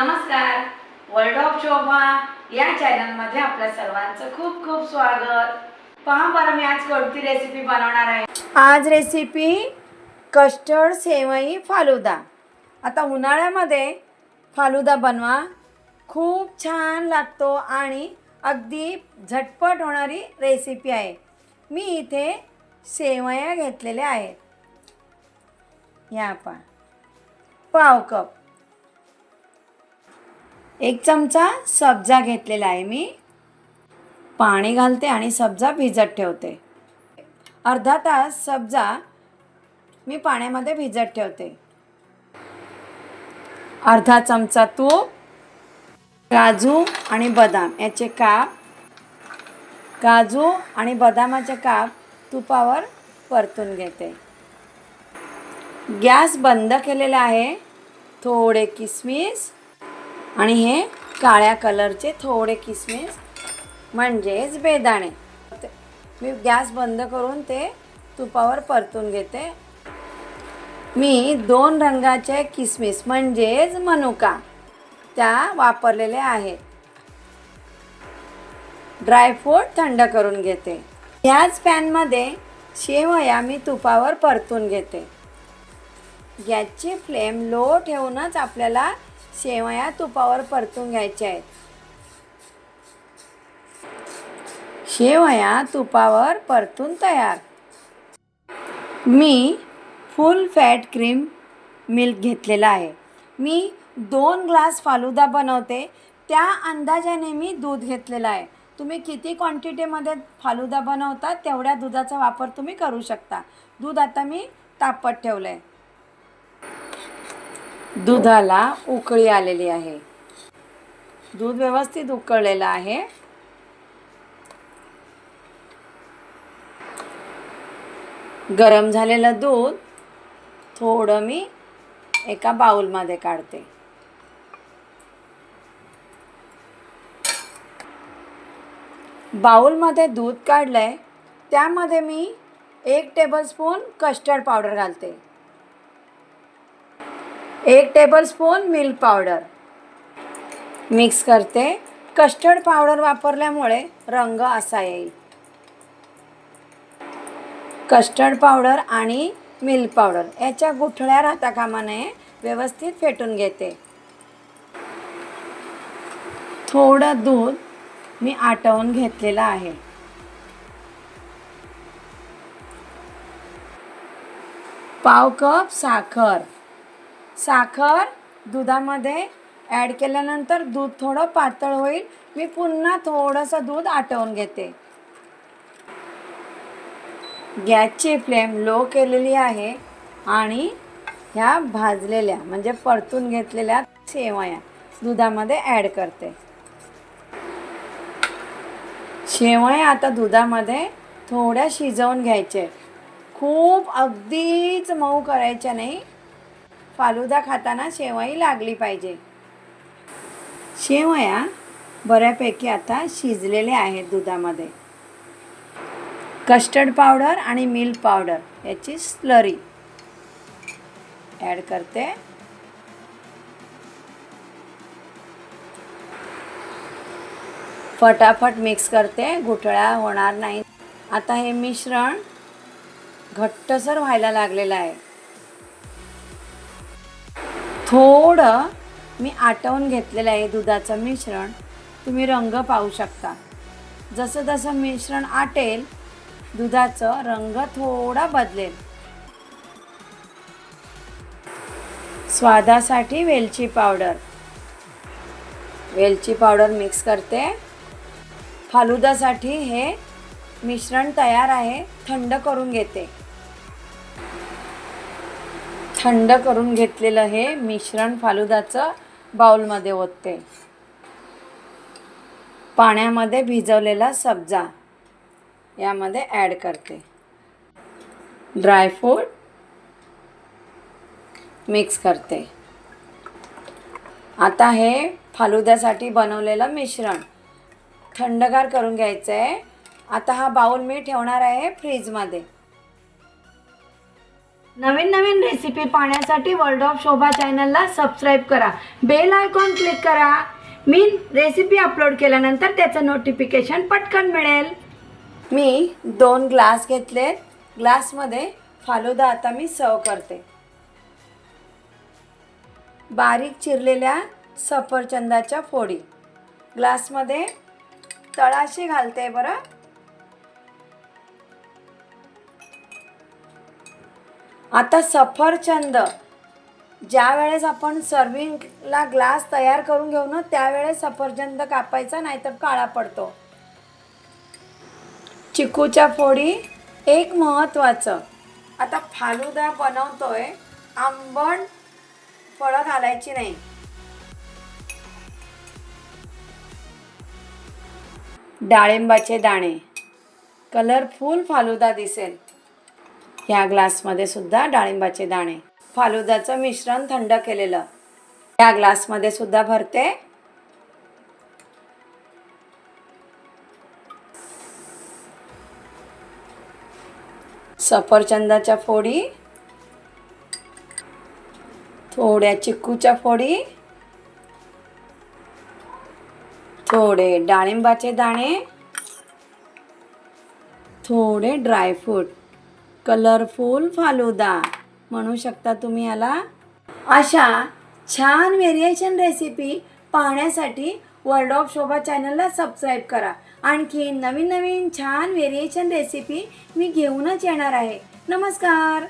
नमस्कार. World of शोभा या चॅनलमध्ये आपल्या सर्वांचं खूप खूप स्वागत. पहा बरं मी आज कोणती रेसिपी बनवणार आहे. आज रेसिपी कस्टर्ड सेवई फालुदा. आता उन्हाळ्यामध्ये फालुदा बनवा. खूप छान लागतो आणि अगदी झटपट होणारी रेसिपी आहे. मी इथे सेवया घेतलेल्या आहेत. या पा पाव कप. एक चमचा सब्जा घेतलेला आहे मी. पाणी घालते आणि सब्जा भिजत ठेवते. अर्धा तास सब्जा मी पाण्यामध्ये भिजत ठेवते. अर्धा चमचा तूप काजू आणि बदाम. याचे काप काजू आणि बदामाचे काप तुपावर परतून घेते. गॅस बंद केलेला आहे. थोडे किसमिस आणि हे काळ्या कलरचे थोडे किसमिस म्हणजेच बेदाणे. मी गॅस बंद करून ते तुपावर परतून घेते. मी दोन रंगाचे किसमिस म्हणजेच मनुका त्या वापरलेल्या आहेत. ड्रायफ्रूट थंड करून घेते. ह्याच पॅनमध्ये शेवया मी तुपावर परतून घेते. गॅसची फ्लेम लो ठेवूनच आपल्याला शेवया तुपावर परतून घ्यायच्या आहेत. शेवया तुपावर परतून तयार. मी फुल फॅट क्रीम मिल्क घेतलेला आहे. मी दोन ग्लास फालुदा बनवते. त्या अंदाजाने मी दूध घेतलेलं आहे. तुम्ही किती क्वांटिटीमध्ये फालुदा बनवता तेवढ्या दुधाचा वापर तुम्ही करू शकता. दूध आता मी तापत ठेवलं आहे दुधाला उकळी आलेली आहे. दूध व्यवस्थित उकळलेलं आहे. गरम झालेलं दूध थोडं मी एका बाउलमध्ये काढते. बाउलमध्ये दूध काढलं आहे त्यामध्ये मी एक टेबलस्पून कस्टर्ड पावडर घालते. एक टेबलस्पून मिल्क पावडर मिक्स करते. कस्टर्ड पावडर वापरल्यामुळे रंग असा येईल. कस्टर्ड पावडर आणि मिल्क पावडर याच्या गुठळ्या राहता कामा नये व्यवस्थित फेटून घेते. थोडं दूध मी आटवून घेतलेलं आहे. पाव कप साखर. साखर दुधामध्ये ॲड केल्यानंतर दूध थोडं पातळ होईल. मी पुन्हा थोडंसं दूध आटवून घेते. गॅसची फ्लेम लो केलेली आहे आणि ह्या भाजलेल्या म्हणजे परतून घेतलेल्या शेवया दुधामध्ये ॲड करते. शेवया आता दुधामध्ये थोड्या शिजवून घ्यायचे. खूप अगदीच मऊ करायच्या नाही. फालुदा खाताना शेवई लागली पाहिजे. शेवया बऱ्यापैकी आता शिजलेले आहेत दुधामध्ये. कस्टर्ड पावडर आणि मिल्क पावडर याची स्लरी. ॲड करते. फटाफट मिक्स करते. गुठळ्या होणार नाही. आता हे मिश्रण घट्टसर व्हायला लागलेलं आहे. थोडं मी आटवून घेतलेलं आहे दुधाचं मिश्रण. तुम्ही रंग पाहू शकता. जसं जसं मिश्रण आटेल दुधाचं रंग थोडा बदलेल. स्वादासाठी वेलची पावडर. वेलची पावडर मिक्स करते. फालुदासाठी हे मिश्रण तयार आहे थंड करून घेते. थंड करून घेतलेलं हे मिश्रण फालुदाचं बाउलमध्ये ओतते. पाण्यामध्ये भिजवलेला सब्जा यामध्ये ॲड करते. ड्रायफ्रूट मिक्स करते. आता हे फालुद्यासाठी बनवलेलं मिश्रण थंडगार करून घ्यायचं आहे आता हा बाउल मी ठेवणार आहे फ्रीजमध्ये. नवीन नवीन रेसिपी पाहण्यासाठी वर्ल्ड ऑफ शोभा चॅनलला सबस्क्राईब करा. बेल आयकॉन क्लिक करा. मी रेसिपी अपलोड केल्यानंतर त्याचं नोटिफिकेशन पटकन मिळेल. मी दोन ग्लास घेतले. ग्लासमध्ये फालुदा आता मी सर्व करते. बारीक चिरलेल्या सफरचंदाच्या फोडी. ग्लासमध्ये तळाशी घालते बरं. आता सफरचंद ज्या वेळेस आपण सर्विंगला ग्लास तयार करून घेऊ ना त्यावेळेस सफरचंद कापायचा नाहीतर काळा पडतो. चिकूच्या फोडी एक महत्त्वाचं. आता फालुदा बनवतोय आंबण फळं घालायची नाही. डाळिंबाचे दाणे. कलरफुल फालुदा दिसेल. ह्या ग्लासमध्ये सुद्धा डाळिंबाचे दाणे. फालुदाचं मिश्रण थंड केलेलं. या ग्लासमध्ये सुद्धा भरते. सफरचंदाच्या फोडी. थोड्या चिक्कूच्या फोडी. थोडे डाळिंबाचे दाणे. थोडे ड्रायफ्रूट. कलरफुल फालुदा म्हणू शकता तुम्ही याला. अशा छान व्हेरिएशन रेसिपी पाहण्यासाठी वर्ल्ड ऑफ शोभा चॅनलला सबस्क्राईब करा. आणखी नवीन नवीन छान व्हेरिएशन रेसिपी मी घेऊनच येणार आहे. नमस्कार!